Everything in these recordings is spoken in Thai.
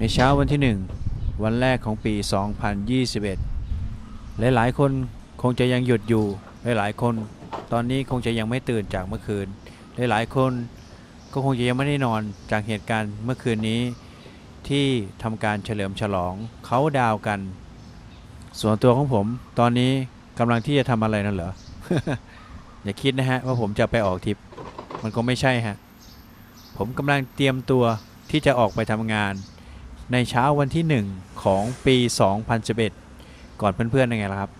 ในเช้าวันที่ 1 วันแรกของปี 2021 หลายๆ คนคงจะยังหยุดอยู่ หลายๆ คนตอนนี้คงจะยังไม่ตื่นจากเมื่อคืน หลายๆ คนก็คงจะยังไม่ได้นอนจากเหตุการณ์เมื่อคืนนี้ ที่ทำการเฉลิมฉลองเขาดาวกัน ส่วนตัวของผม ตอนนี้กำลังที่จะทำอะไรนั่นเหรอ อย่าคิดนะฮะว่าผมจะไปออกทริป มันก็ไม่ใช่ฮะ ผมกำลังเตรียมตัวที่จะออกไปทำงาน ในเช้าวันที่ 1 ของปี 2011 ก่อนเพื่อนๆยังไงล่ะครับ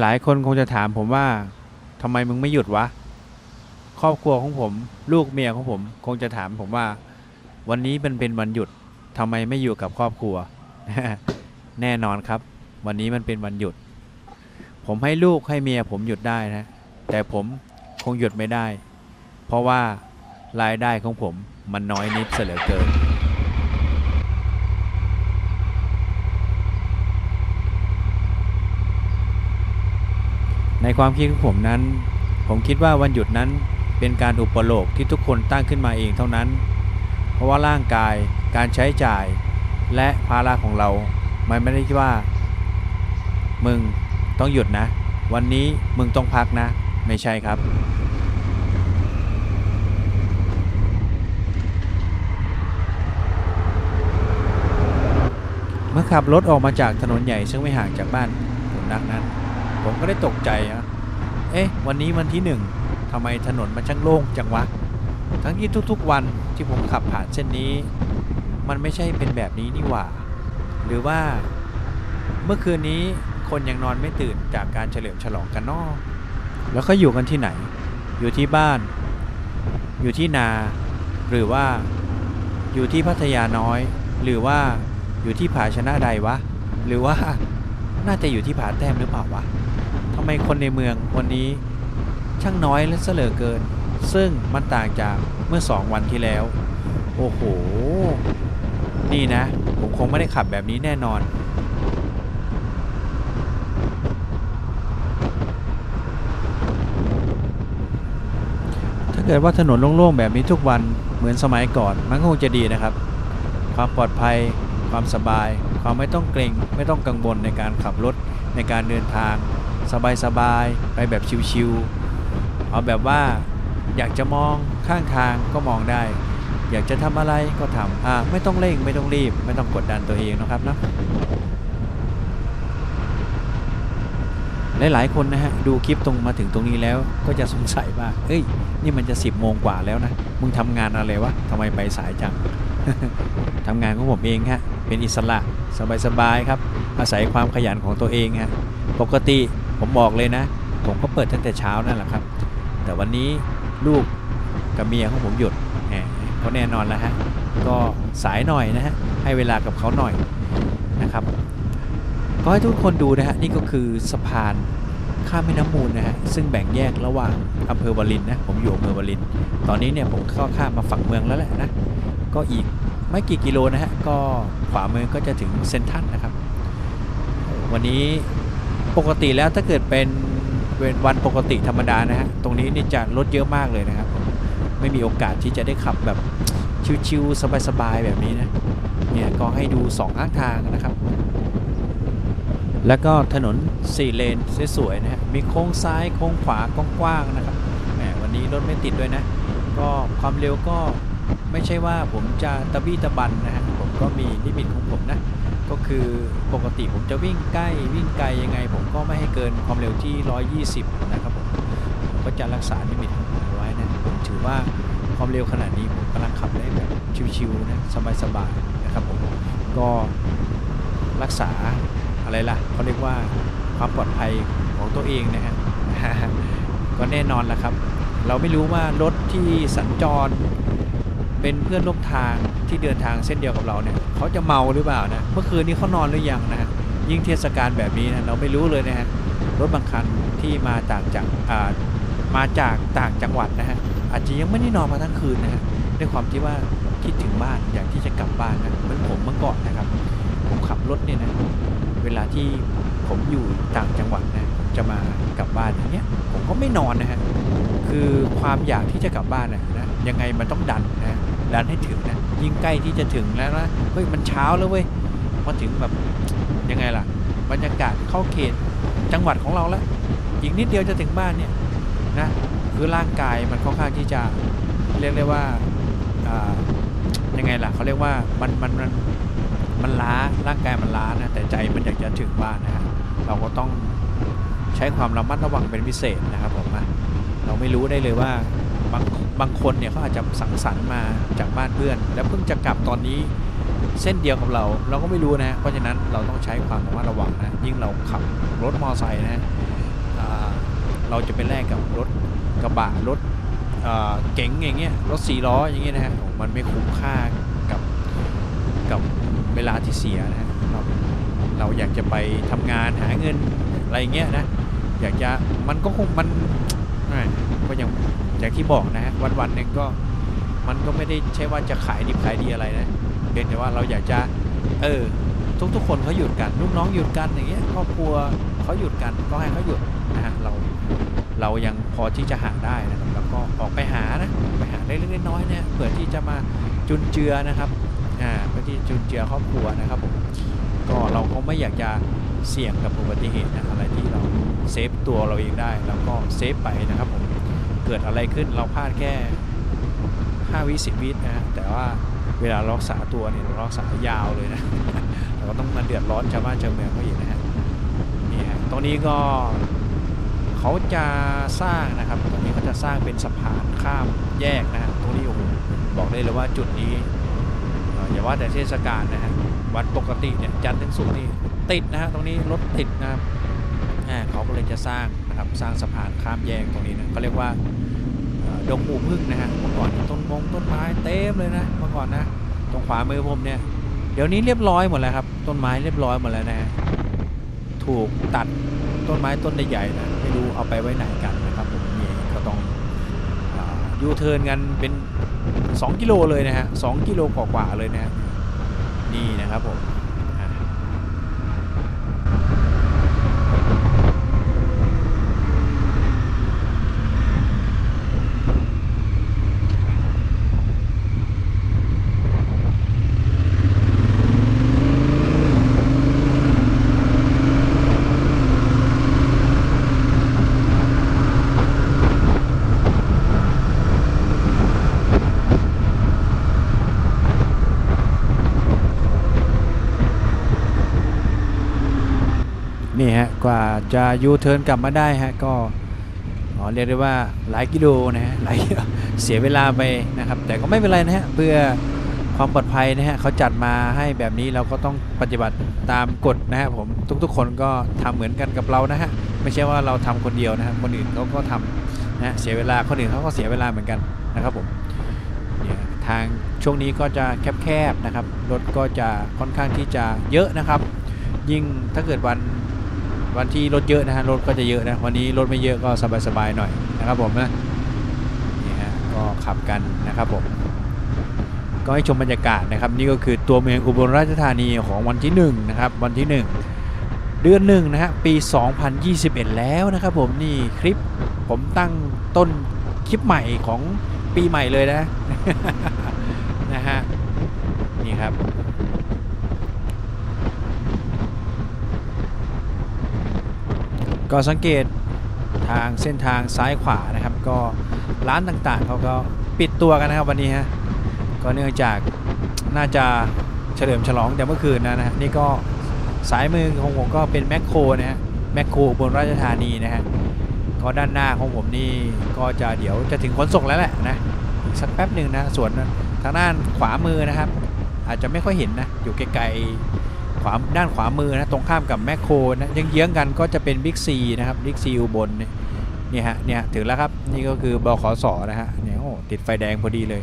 หลายๆ คนคงจะถามผมว่าทำไมมึงไม่หยุดวะ ครอบครัวของผม ลูกเมียของผมคงจะถามผมว่า วันนี้มันเป็นวันหยุดทำไมไม่อยู่กับครอบครัว แน่นอนครับ วันนี้มันเป็นวันหยุด ผมให้ลูกให้เมียผมหยุดได้นะ แต่ผมคงหยุดไม่ได้ เพราะว่ารายได้ของผมมันน้อยนิดเสียเหลือเกิน ในความคิดของผมนั้น ผมคิดว่าวันหยุดนั้นเป็นการอุปโลกที่ทุกคนตั้งขึ้นมาเองเท่านั้น เพราะว่าร่างกายการใช้จ่าย และภาระของเรา มันไม่ได้ว่า มึงต้องหยุดนะ วันนี้มึงต้องพักนะ ไม่ใช่ครับเมื่อขับรถออกมาจากถนนใหญ่ซึ่งไม่ห่างจากบ้านผมนักนั้น ผมก็ได้ตกใจอะเอ๊ะ วันนี้วันที่หนึ่งทำไมถนนมันช่างโล่งจังวะ ทั้งที่ทุกๆวันที่ผมขับผ่านเส้นนี้ มันไม่ใช่เป็นแบบนี้นี่หว่า หรือว่าเมื่อคืนนี้คนยังนอนไม่ตื่นจากการเฉลิมฉลองกันนอแล้วก็อยู่กันที่ไหน อยู่ที่บ้าน อยู่ที่นา หรือว่า อยู่ที่พัทยาน้อย หรือว่าอยู่ที่ผาชนะใดวะ หรือว่า น่าจะอยู่ที่ผาแต้มหรือเปล่าวะทำไมคนในเมืองวันนี้ช่างน้อยและเสลอเกิน ซึ่งมันต่างจากเมื่อสองวันที่แล้ว โอ้โห นี่นะ ผมคงไม่ได้ขับแบบนี้แน่นอนถ้าเกิดว่าถนนโล่งๆแบบนี้ทุกวันเหมือนสมัยก่อน มันก็คงจะดีนะครับ ความปลอดภัย ความสบาย ความไม่ต้องเกรงไม่ต้องกังวลในการขับรถในการเดินทาง สบายๆไปแบบชิวๆเอาแบบว่าอยากจะมองข้างทางก็มองได้ อยากจะทำอะไรก็ทำอ่าไม่ต้องเร่งไม่ต้องรีบ ไม่ต้องกดดันตัวเองนะครับนะหลายๆ คนนะฮะดูคลิปตรงมาถึงตรงนี้แล้วก็จะสงสัยว่าเอ้ย นี่มันจะ 10โมงกว่าแล้วนะ มึงทำงานอะไรวะทำไมไปสายจัง ทำงานของผมเองฮะ เป็นอิสระสบายๆครับ อาศัยความขยันของตัวเองฮะปกติผมบอกเลยนะ ผมก็เปิดตั้งแต่เช้านั่นแหละครับ แต่วันนี้ลูกกับเมียของผมหยุดแหมก็แน่นอนแล้วฮะก็สายหน่อยนะฮะให้เวลากับเขาหน่อยนะครับก็ให้ทุกคนดูนะฮะนี่ก็คือสะพานข้ามแม่น้ำมูลนะฮะซึ่งแบ่งแยกระหว่างอำเภอวารินนะผมอยู่อำเภอวาริน ตอนนี้เนี่ยผมก็ข้ามมาฝั่งเมืองแล้วแหละนะก็อีก ไม่กี่กิโลนะฮะก็ขวามือก็จะถึงเซนทันนะครับ วันนี้ปกติแล้วถ้าเกิดเป็นเป็นวันปกติธรรมดานะฮะตรงนี้นี่จะรถเยอะมากเลยนะครับ ไม่มีโอกาสที่จะได้ขับแบบชิวๆสบายๆแบบนี้นะเนี่ยก็ให้ดูสองข้างทางนะครับ แล้วก็ถนน4เลนสวยๆนะฮะมีโค้งซ้ายโค้งขวากว้างๆนะครับแหมวันนี้รถไม่ติดด้วยนะ ก็ความเร็วก็ ไม่ใช่ว่าผมจะตะบี้ตะบันนะฮะผมก็มีลิมิตของผมนะก็คือปกติผมจะวิ่งใกล้วิ่งไกลยังไง ผมก็ไม่ให้เกินความเร็วที่ 120 นะครับผมผมก็จะรักษาลิมิตของผมไว้นะผมถือว่าความเร็วขนาดนี้ผมกำลังขับได้แบบชิวๆนะสบายๆนะครับผมก็รักษาอะไรล่ะเขาเรียกว่าความปลอดภัยของตัวเองนะฮะก็แน่นอนแหละครับ เราไม่รู้ว่ารถที่สัญจร เป็นเพื่อนร่วมทางที่เดินทางเส้นเดียวกับเราเนี่ยเขาจะเมาหรือเปล่านะเมื่อคืนนี้เขานอนหรือยังนะฮะยิ่งเทศกาลแบบนี้นะเราไม่รู้เลยนะฮะรถบางคันที่มาต่างจากอ่ามาจากต่างจังหวัดนะฮะอาจจะยังไม่ได้นอนมาทั้งคืนนะฮะด้วยความที่ว่าคิดถึงบ้านอยากที่จะกลับบ้านนะเหมือนผมเมื่อก่อนนะครับ ผมขับรถเนี่ยนะเวลาที่ผมอยู่ต่างจังหวัดนะจะมากลับบ้านอย่างเงี้ยผมก็ไม่นอนนะฮะคือความอยากที่จะกลับบ้านนะนะ ยังไงมันต้องดันนะดันให้ถึงนะยิ่งใกล้ที่จะถึงแล้วนะเฮ้ยมันเช้าแล้วเว้ยมาถึงแบบยังไงล่ะ บรรยากาศเข้าเขตจังหวัดของเราแล้วอีกนิดเดียวจะถึงบ้านเนี่ยนะคือร่างกายมันค่อนข้างที่จะเรียกได้ว่ายังไงล่ะเขาเรียกว่ามันมันมันมันล้าร่างกายมันล้านะแต่ใจมันอยากจะถึงบ้านนะฮะเราก็ต้องใช้ความระมัดระวังเป็นพิเศษนะครับผมนะเราไม่รู้ได้เลยว่าางบางคนเนี่ยเขาอาจจะสังสรรค์มาจากบ้านเพื่อน แล้วเพิ่งจะกลับตอนนี้เส้นเดียวกับเรา เราก็ไม่รู้นะ เพราะฉะนั้นเราต้องใช้ความระมัดระวังนะ ยิ่งเราขับรถมอเตอร์ไซค์นะเราจะไปแลกกับรถกระบะรถเก๋งอย่างเงี้ยรถสี่ล้ออย่างเงี้ยนะฮะมันไม่คุ้มค่ากับกับเวลาที่เสียนะฮะเราเราอยากจะไปทำงานหาเงินอะไรเงี้ยนะอยากจะมันก็คงมันก็อย่าง อย่างที่บอกนะฮะวันวันๆหนึ่งก็มันก็ไม่ได้ใช่ว่าจะขายดิบขายดีอะไรนะเพียงแต่ว่าเราอยากจะเออทุกๆคนเขาหยุดกันลูกน้องหยุดกันอย่างเงี้ยครอบครัวเขาหยุดกันก็ให้เขาหยุดนะฮะเราเรายังพอที่จะหาได้นะครับแล้วก็ออกไปหานะไปหาเล็กๆน้อยๆเนี่ยเพื่อที่จะมาจุนเจือนะครับอ่าเพื่อที่จุนเจือครอบครัวนะครับผมก็เราก็ไม่อยากจะเสี่ยงกับอุบัติเหตุนะอะไรที่เราเซฟตัวเราเองได้แล้วก็เซฟไปนะครับผม เกิดอะไรขึ้นเราพลาดแค่ 5 วิ10วินะฮะแต่ว่าเวลารักษาตัวเนี่ยเรารักษายาวเลยนะเราก็ต้องมาเดือดร้อนชาวบ้านชาวเมืองเขาอีกนะฮะนี่ฮะตรงนี้ก็เขาจะสร้างนะครับตรงนี้เขาจะสร้างเป็นสะพานข้ามแยกนะฮะตรงนี้โอ้โหบอกได้เลยว่าจุดนี้อย่าว่าแต่เทศกาลนะฮะวันปกติเนี่ยจันทร์ถึงศุกร์นี่ติดนะฮะตรงนี้รถติดนะครับเขาก็เลยจะสร้าง นะครับสร้างสะพานข้ามแยกตรงนี้นะเขาเรียกว่าเอ่อดงหูพึ่งนะฮะเมื่อก่อนต้นมงต้นไม้เต็มเลยนะเมื่อก่อนนะตรงขวามือผมเนี่ยเดี๋ยวนี้เรียบร้อยหมดแล้วครับต้นไม้เรียบร้อยหมดแล้วนะถูกตัดต้นไม้ต้นใหญ่ๆนะไม่รู้เอาไปไว้ไหนกันนะครับผมนี่ก็ต้องยูเทิร์นกันเป็น 2 กิโลเลยนะฮะสกิโลกว่าๆเลยนะฮะนี่นะครับผมอะ นี่ฮะกว่า จะยูเทิร์นกลับมาได้ฮะก็เรียกได้ว่าหลายกิโลนะฮะหลายเสียเวลาไปนะครับ แต่ก็ไม่เป็นไรนะฮะเพื่อความปลอดภัยนะฮะเขาจัดมาให้แบบนี้เราก็ต้องปฏิบัติตามกฎนะฮะผมทุกๆ คนก็ทำเหมือนกันกับเรานะฮะไม่ใช่ว่าเราทำคนเดียวนะฮะคนอื่นเขาก็ทำนะฮะเสียเวลาคนอื่นเขาก็เสียเวลาเหมือนกันนะครับผมเนี่ยทางช่วงนี้ก็จะแคบๆนะครับรถก็จะค่อนข้างที่จะเยอะนะครับ ยิ่งถ้าเกิดวัน วันที่รถเยอะนะฮะรถก็จะเยอะนะวันนี้รถไม่เยอะก็สบายๆหน่อยนะครับผมนะนี่ฮะก็ขับกันนะครับผมก็ให้ชมบรรยากาศนะครับ นี่ก็คือตัวเมืองอุบลราชธานีของวันที่1นะครับวันที่ 1 เดือนหนึ่งนะฮะปี 2021 แล้วนะครับผมนี่คลิปผมตั้งต้นคลิปใหม่ของปีใหม่เลยนะนะฮะนี่ครับ ก็สังเกตทางเส้นทางซ้ายขวานะครับ ก็ร้านต่างๆเขาก็ปิดตัวกันนะครับวันนี้ฮะก็เนื่องจากน่าจะเฉลิมฉลองแต่เมื่อคืนนะนะฮะนี่ก็สายมือของผมก็เป็นแมคโครนะฮะแมคโครบนราชธานีนะฮะก็ด้านหน้าของผมนี่ก็จะเดี๋ยวจะถึงขนส่งแล้วแหละนะอีกสักแป๊บหนึ่งนะส่วนทางด้านขวามือนะครับ อาจจะไม่ค่อยเห็นนะอยู่ไกลๆ วาด้านขวามือนะตรงข้ามกับแมคโครนะยังเยื้องกันก็จะเป็นบิ๊กซีนะครับบิ๊กซีอุบลเนี่ยนี่ฮะเนี่ยถึงแล้วครับนี่ก็คือบขสนะฮะเนี่ยโอ้ติดไฟแดงพอดีเลย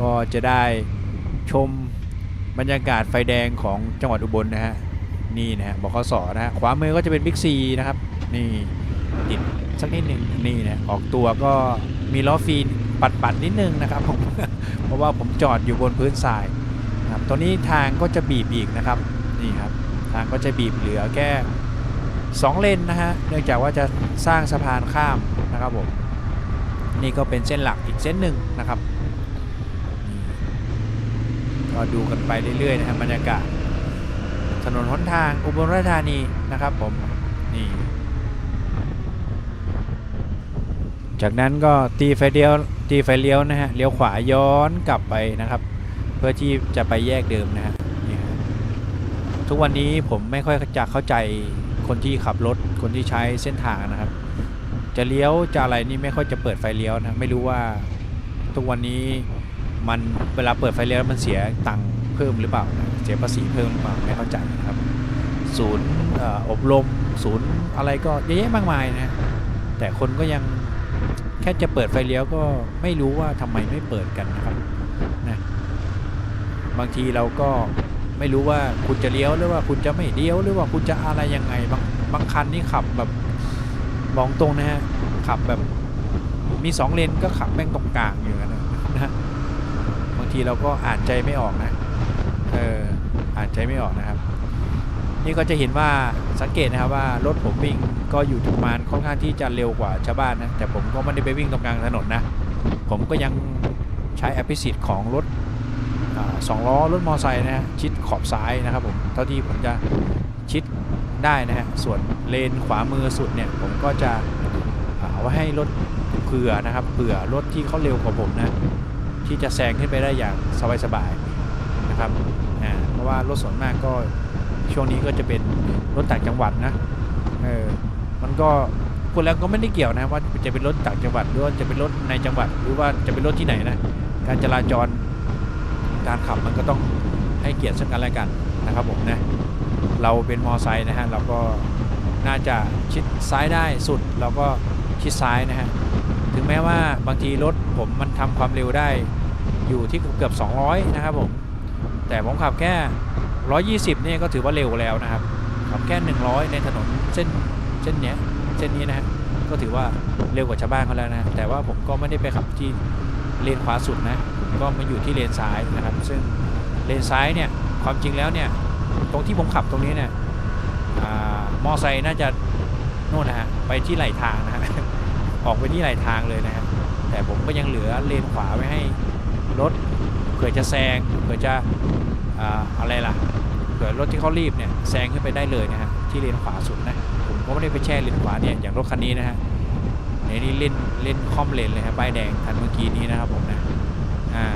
ก็จะได้ชมบรรยากาศไฟแดงของจังหวัดอุบลนะฮะนี่นะฮะบขสนะฮะขวามือก็จะเป็นบิ๊กซีนะครับนี่ติดสักนิดหนึ่งนี่นะออกตัวก็มีล้อฟีนปัดๆนิดนึงนะครับผมเพราะว่าผมจอดอยู่บนพื้นทรายครับตอนนี้ทางก็จะบีบอีกนะครับ นี่ครับทางก็จะบีบเหลือแค่2เลนนะฮะเนื่องจากว่าจะสร้างสะพานข้ามนะครับผมนี่ก็เป็นเส้นหลักอีกเส้นหนึ่งนะครับก็ดูกันไปเรื่อยๆนะครับบรรยากาศถนนหนทางอุบลราชธานีนะครับผมนี่จากนั้นก็ตีไฟเลี้ยวตีไฟเลี้ยวนะฮะเลี้ยวขวาย้อนกลับไปนะครับ เพื่อที่จะไปแยกเดิมนะฮะ ทุกวันนี้ผมไม่ค่อยจะเข้าใจคนที่ขับรถคนที่ใช้เส้นทางนะครับ จะเลี้ยวจะอะไรนี่ไม่ค่อยจะเปิดไฟเลี้ยวนะไม่รู้ว่าทุกวันนี้มันเวลาเปิดไฟเลี้ยวมันเสียตังค์เพิ่มหรือเปล่านะเสียภาษีเพิ่มหรือเปล่าไม่เข้าใจนะครับ ศูนย์ออบรม ศูนย์อะไรก็เยอะแยะมากมายนะแต่คนก็ยังแค่จะเปิดไฟเลี้ยวก็ไม่รู้ว่าทำไมไม่เปิดกันนะครับนะบางทีเราก็ ไม่รู้ว่าคุณจะเลี้ยวหรือว่าคุณจะไม่เลี้ยวหรือว่าคุณจะอะไรยังไงบางบางคันนี่ขับแบบบอกตรงนะฮะขับแบบมีสองเลนก็ขับแม่งตรงกลางอยู่นะนะฮะบางทีเราก็อ่านใจไม่ออกนะเอออ่านใจไม่ออกนะครับ นี่ก็จะเห็นว่าสังเกตนะครับว่ารถผมวิ่งก็อยู่ประมาณค่อนข้างที่จะเร็วกว่าชาวบ้านนะแต่ผมก็ไม่ได้ไปวิ่งตรงกลางถนนนะผมก็ยังใช้แอปพิสิทธิ์ของรถ สองล้อรถมอเตอร์ไซค์นะฮะชิดขอบซ้ายนะครับผมเท่าที่ผมจะชิดได้นะฮะส่วนเลนขวามือสุดเนี่ยผมก็จะเอาไว้ให้รถเผื่อนะครับเผื่อรถที่เขาเร็วกว่าผมนะที่จะแซงขึ้นไปได้อย่างสบายๆนะครับเพราะว่ารถส่วนมากก็ช่วงนี้ก็จะเป็นรถต่างจังหวัดนะเออมันก็คนแล้วก็ไม่ได้เกี่ยวนะว่าจะเป็นรถต่างจังหวัดหรือว่าจะเป็นรถในจังหวัดหรือว่าจะเป็นรถที่ไหนนะการจราจร การขับมันก็ต้องให้เกียรติซึ่งกันและกันนะครับผมนะเราเป็นมอไซค์นะฮะเราก็น่าจะชิดซ้ายได้สุดเราก็ชิดซ้ายนะฮะถึงแม้ว่าบางทีรถผมมันทำความเร็วได้อยู่ที่เกือบ 200 นะครับผมแต่ผมขับแค่ 120เนี่ยก็ถือว่าเร็วแล้วนะครับขับแค่ 100 ในถนนเส้นเส้นเนี้ยเส้นนี้นะฮะก็ถือว่าเร็วกว่าชาวบ้านเขาแล้วนะแต่ว่าผมก็ไม่ได้ไปขับที่เลนขวาสุดนะ ก็มาอยู่ที่เลนซ้ายนะครับ ซึ่งเลนซ้ายเนี่ยความจริงแล้วเนี่ยตรงที่ผมขับตรงนี้เนี่ยอมอไซค์น่าจะโน่นนะฮะไปที่ไหลทางนะฮะออกไปที่ไหลทางเลยนะฮะแต่ผมก็ยังเหลือเลนขวาไว้ให้รถเผื่อจะแซงเผื่อจะอ่าอะไรล่ะเผื่อรถที่เขารีบเนี่ยแซงขึ้นไปได้เลยนะฮะที่เลนขวาสุดนะผมก็ไม่ได้ไปแช่เลนขวาเนี่ยอย่างรถคันนี้นะฮะในนี้เล่นเล่นคอมเลนเลยฮะป้ายแดงคันเมื่อกี้นี้นะครับผมนะอ่า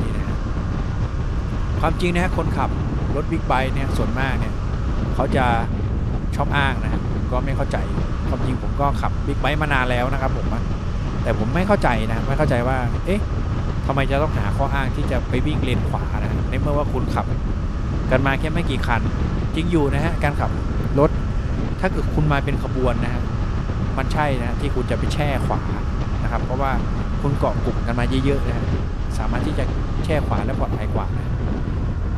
นี่นะฮะ ความจริงนะฮะคนขับรถบิ๊กไบค์เนี่ยส่วนมากเนี่ยเขาจะชอบอ้างนะฮะผมก็ไม่เข้าใจความจริงผมก็ขับบิ๊กไบค์มานานแล้วนะครับผมแต่ผมไม่เข้าใจนะไม่เข้าใจว่า เอ๊ะทำไมจะต้องหาข้ออ้างที่จะไปวิ่งเลนขวานะฮะในเมื่อว่าคุณขับ กันมาแค่ไม่กี่คัน จริงอยู่นะฮะการขับรถถ้าเกิดคุณมาเป็นขบวนนะฮะมันใช่นะที่คุณจะไปแช่ขวานะครับ เพราะว่าคุณเกาะกลุ่มกันมาเยอะๆนะฮะสามารถที่จะแช่ขวาและปลอดภัยกว่านะ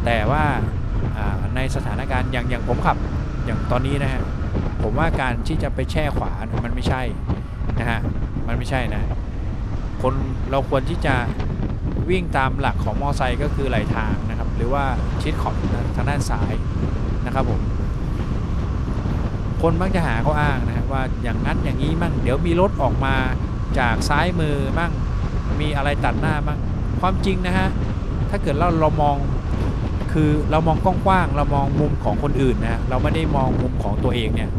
แต่ว่าในสถานการณ์อย่างอย่างผมขับอย่างตอนนี้นะฮะผมว่าการที่จะไปแช่ขวานี่ยมันไม่ใช่นะฮะมันไม่ใช่นะคนเราควรที่จะวิ่งตามหลักของมอไซค์ก็คือไหลทางนะครับ หรือว่าชิดขอบทางด้านซ้ายนะครับผมคนมักจะหาข้ออ้างนะว่าอย่างนั้นอย่างนี้มั่งเดี๋ยวมีรถออกมาจากซ้ายมือมั่งมีอะไรตัดหน้ามั่งความจริงนะฮะถ้าเกิดเราเรามอง คือเรามองกว้างๆเรามองมุมของคนอื่นนะเราไม่ได้มองมุมของตัวเองเนี่ย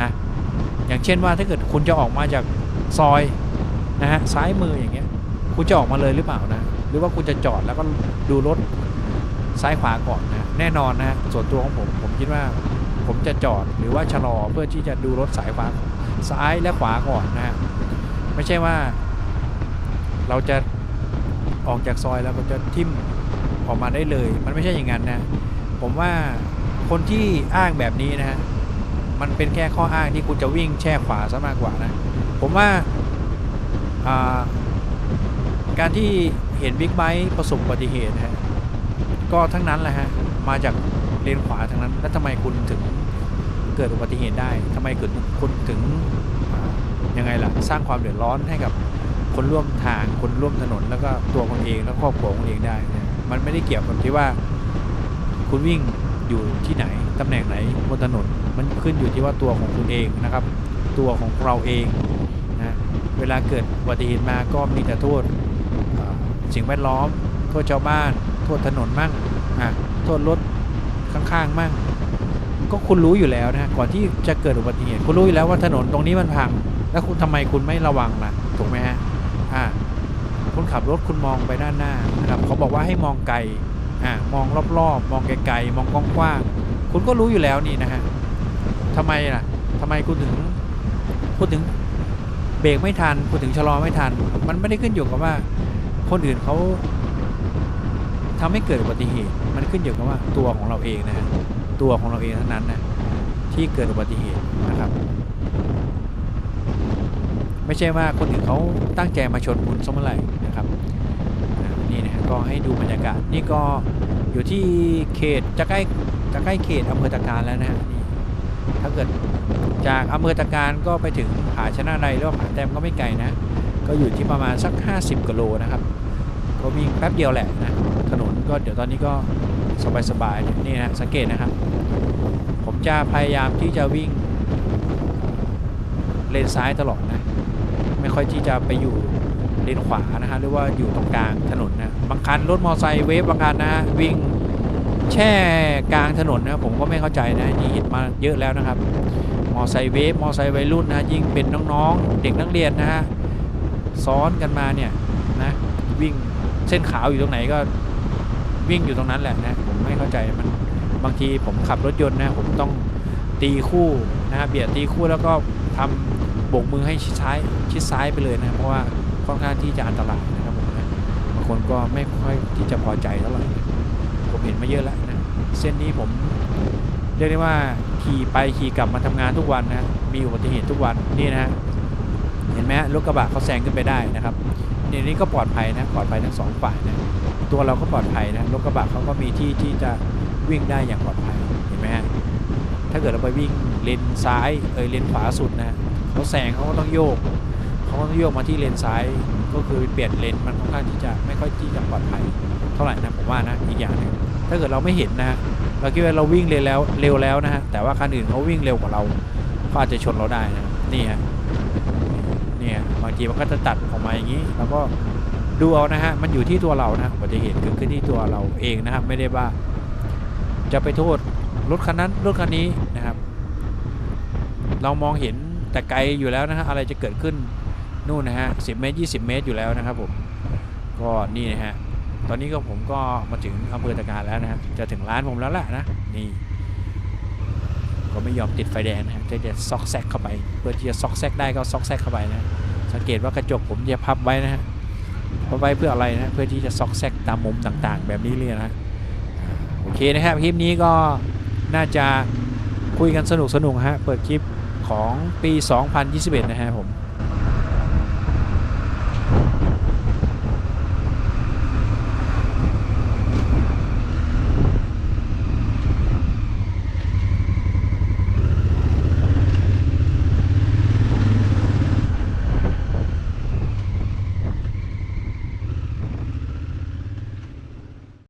นะอย่างเช่นว่าถ้าเกิดคุณจะออกมาจากซอยนะฮะซ้ายมืออย่างเงี้ยคุณจะออกมาเลยหรือเปล่านะ หรือว่าคุณจะจอดแล้วก็ดูรถซ้ายขวาก่อนนะแน่นอนนะส่วนตัวของผมผมคิดว่าผมจะจอดหรือว่าชะลอเพื่อที่จะดูรถสายขวาซ้ายและขวาก่อนนะฮะไม่ใช่ว่า เราจะออกจากซอยแล้วก็จะทิ่ม ออกมาได้เลย มันไม่ใช่อย่างนั้นนะ ผมว่าคนที่อ้างแบบนี้นะฮะมันเป็นแค่ข้ออ้างที่คุณจะวิ่งแช่ขวาซะมากกว่านะ ผมว่าการที่เห็นบิ๊กไบค์ประสบอุบัติเหตุนะฮะก็ทั้งนั้นแหละฮะมาจากเลนขวาทั้งนั้น แล้วทำไมคุณถึงเกิดอุบัติเหตุได้ทำไมเกิดคุณถึงยังไงล่ะสร้างความเดือดร้อนให้กับคนร่วมทางคนร่วมถนนแล้วก็ตัวคนเองแล้วครอบครัวคนเองได้นะ มันไม่ได้เกี่ยวกับที่ว่า คุณวิ่งอยู่ที่ไหนตำแหน่งไหนบนถนนมันขึ้นอยู่ที่ว่าตัวของคุณเองนะครับ ตัวของเราเองนะเวลาเกิดอุบัติเหตุมาก็มีแต่โทษสิ่งแวดล้อม โทษชาวบ้าน โทษถนนมั่งอะโทษรถข้างๆมั่ง ก็คุณรู้อยู่แล้วนะฮะก่อนที่จะเกิดอุบัติเหตุคุณรู้อยู่แล้วว่าถนนตรงนี้มันพัง แล้วคุณทำไมคุณไม่ระวังล่ะถูกไหมฮะอ่า คุณขับรถคุณมองไปด้านหน้านะครับเขาบอกว่าให้มองไกลอ่ามองรอบๆ มองไกลๆมองกว้างๆคุณก็รู้อยู่แล้วนี่นะฮะทำไมล่ะทำไมคุณถึงคุณถึงเบรกไม่ทันคุณถึงชะลอไม่ทัน มันไม่ได้ขึ้นอยู่กับว่า คนอื่นเขาทำให้เกิดอุบัติเหตุ มันขึ้นอยู่กับว่าตัวของเราเองนะฮะตัวของเราเองเท่านั้นนะที่เกิดอุบัติเหตุนะครับ ใช่ว่าคนอื่นเขาตั้งใจมาชนคุณสมเมื่อไหร่นะครับอ่านี่นะก็ให้ดูบรรยากาศนี่ก็อยู่ที่เขตจะใกล้จะใกล้เขตอำเภอตะการแล้วนะฮะนี่ถ้าเกิดจากอำเภอตะการก็ไปถึงผาชนะใดหรือว่าผาแต้มก็ไม่ไกลนะ ก็อยู่ที่ประมาณสัก 50กิโลนะครับก็วิ่งแป๊บเดียวแหละนะถนนก็เดี๋ยวตอนนี้ก็สบายๆนี่นะสังเกตนะครับ ผมจะพยายามที่จะวิ่งเลนซ้ายตลอด ไม่ค่อยที่จะไปอยู่เลนขวานะฮะหรือว่าอยู่ตรงกลางถนนนะบางคันรถมอไซค์เวฟบางคันนะวิ่งแช่กลางถนนนะผมก็ไม่เข้าใจนะนี่เห็นมาเยอะแล้วนะครับ มอไซค์เวฟมอไซค์วัยรุ่นนะยิ่งเป็นน้องๆ เด็กนักเรียนนะฮะซ้อนกันมาเนี่ยนะวิ่งเส้นขาวอยู่ตรงไหนก็วิ่งอยู่ตรงนั้นแหละนะผมไม่เข้าใจมันบางทีผมขับรถยนต์นะผมต้องตีคู่นะฮะเบียดตีคู่แล้วก็ทำ โบกมือให้ชิดซ้ายชิดซ้ายไปเลยนะเพราะว่าค่อนข้างที่จะอันตรายนะครับผมนะบางคนก็ไม่ค่อยที่จะพอใจเท่าไหร่ผมเห็นมาเยอะแล้วนะเส้นนี้ผมเรียกได้ว่าขี่ไปขี่กลับมาทำงานทุกวันนะมีอุบัติเหตุทุกวันนี่นะเห็นไหมรถกระบะเขาแซงขึ้นไปได้นะครับนี่นี่ก็ปลอดภัยนะปลอดภัยทั้งสองฝ่ายนะตัวเราก็ปลอดภัยนะรถกระบะเขาก็มีที่ที่จะวิ่งได้อย่างปลอดภัยเห็นไหมฮะถ้าเกิดเราไปวิ่งเลนซ้ายเอยเลนขวาสุดนะ เขาแซงเขาก็ต้องโยกเขาก็ต้องโยกมาที่เลนซ้ายก็คือเปลี่ยนเลนมันค่อนข้างที่จะไม่ค่อยที่จะปลอดภัยเท่าไหร่นะผมว่านะอีกอย่างนึงถ้าเกิดเราไม่เห็นนะเราคิดว่าเราวิ่งเร็วแล้วเร็วแล้วนะฮะแต่ว่าคันอื่นเขาวิ่งเร็วกว่าเราเขาอาจจะชนเราได้นะนี่ฮะนี่ยบางทีมันก็จะตัดออกมาอย่างนี้ แล้วก็ดูเอานะฮะมันอยู่ที่ตัวเรานะอุบัติเหตุเกิดขึ้นที่ตัวเราเองนะครับไม่ได้ว่าจะไปโทษรถคันนั้นรถคันนี้นะครับ เรามองเห็น แต่ไกลอยู่แล้วนะฮะอะไรจะเกิดขึ้นนู่นนะฮะสิเมตร 20 เมตรอยู่แล้วนะครับผมก็นี่นะฮะตอนนี้ก็ผมก็มาถึงอำเภอตะการแล้วนะฮะจะถึงร้านผมแล้วแหละนะนี่ก็ไม่ยอมติดไฟแดงนะฮะจะจะซอกแซกเข้าไปเพื่อที่จะซอกแซกได้ก็ซอกแซกเข้าไปนะสังเกตว่ากระจกผมจะพับไว้นะฮะพับไว้เพื่ออะไรนะเพื่อที่จะซอกแซกตามมุมต่างๆ แบบนี้เลยนะโอเคนะครับคลิปนี้ก็น่าจะคุยกันสนุกสนุกฮะเปิดคลิป ของปี 2021 นะฮะผม